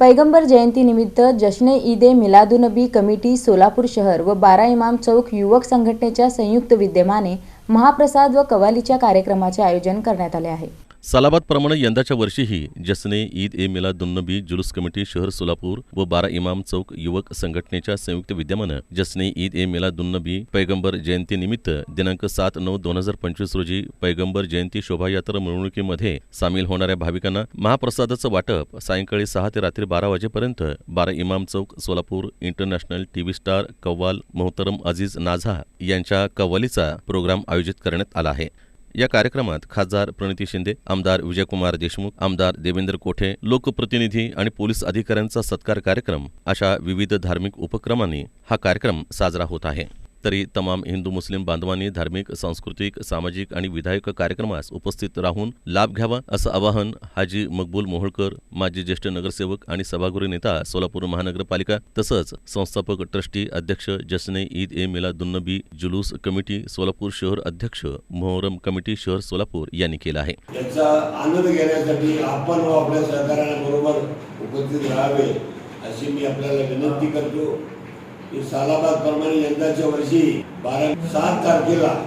पैगंबर जयंतीनिमित्त जश्ने ईद ए मिलादुनबी कमिटी सोलापूर शहर व बारा इमाम चौक युवक संघटनेच्या संयुक्त विद्यमाने महाप्रसाद व कवालीच्या कार्यक्रमाचे आयोजन करण्यात आले आहे. सालाबादप्रमाणे यंदाच्या वर्षीही जसने ईद ए मिलादुन्नबी जुलूस कमिटी शहर सोलापूर व बारा इमाम चौक युवक संघटनेच्या संयुक्त विद्यमानं जसने ईद ए मिलादुन्नबी पैगंबर जयंतीनिमित्त दिनांक सात नऊ दोन हजार पंचवीस रोजी पैगंबर जयंती शोभायात्रा मिरवणुकीमध्ये सामील होणाऱ्या भाविकांना महाप्रसादाचं वाटप सायंकाळी सहा ते रात्री बारा वाजेपर्यंत Bara Imam Chowk Solapur international TV star कव्वाल मोहतरम अजीज नाझा यांच्या कव्वालीचा प्रोग्राम आयोजित करण्यात आला आहे. या कार्यक्रमात खासदार प्रणिती शिंदे आमदार विजयकुमार देशमुख आमदार देवेंद्र कोठे लोकप्रतिनिधी आणि पोलीस अधिकाऱ्यांचा सत्कार कार्यक्रम अशा विविध धार्मिक उपक्रमांनी हा कार्यक्रम साजरा होत आहे. तरी तमाम हिंदू मुस्लिम बांधवांनी धार्मिक सांस्कृतिक सामाजिक आणि विधायक कार्यक्रमास उपस्थित राहून लाभ घ्यावा असं आवाहन हाजी मकबूल मोहोळकर माजी ज्येष्ठ नगरसेवक आणि सभागृह नेता सोलापूर महानगरपालिका तसंच संस्थापक ट्रस्टी अध्यक्ष जसने ईद ए मिलादुन्नबी जुलूस कमिटी सोलापूर शहर अध्यक्ष मोहरम कमिटी शहर सोलापूर यांनी केलं आहे. याचा आनंद घेण्यासाठी आपण व आपल्या सहकाऱ्यांबरोबर उपस्थित राहावे अशी मी आपल्याला विनंती करतो. की सालाबाद प्रमाणे यंदाच्या वर्षी बारा सात तारखेला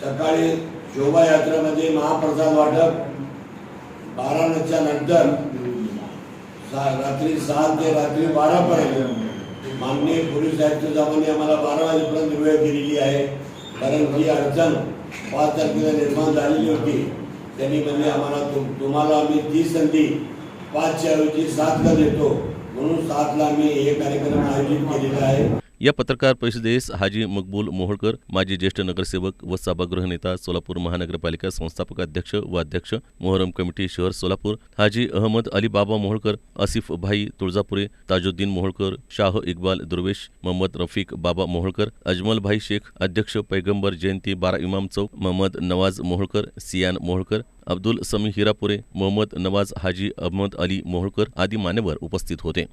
सकाळी शोभायात्रेमध्ये महाप्रसाद वाटप. बाराच्या नंतर रात्री सात ते रात्री बारापर्यंत माननीय पोलीस आयुक्तांनी आम्हाला बारा वाजेपर्यंत वेळ दिलेली आहे. कारण ही अडचण पाच तारखेला निर्माण झालेली होती. त्यांनी म्हणजे आम्हाला तुम- तुम्हाला आम्ही ती संधी पाचच्या ऐवजी सातला देतो. म्हणून सातला मी हे कार्यक्रम आयोजित केलेला आहे. या पत्रकार परिषदेस हाजी मकबूल मोहोळकर माजी ज्येष्ठ नगरसेवक व सभागृह नेता सोलापूर महानगरपालिका संस्थापक अध्यक्ष व अध्यक्ष मोहरम कमिटी शहर सोलापूर हाजी अहमद अली बाबा मोहोळकर आसिफ भाई तुळजापुरे ताजुद्दीन मोहोळकर शाह इक्बाल दुर्वेश मोहम्मद रफिक बाबा मोहोळकर अजमल भाई शेख अध्यक्ष पैगंबर जयंती बारा इमाम चौक मोहम्मद नवाज मोहोळकर सियान मोहोळकर अब्दुल समी हिरापुरे मोहम्मद नवाज हाजी अहमद अली मोहोळकर आदी मान्यवर उपस्थित होते.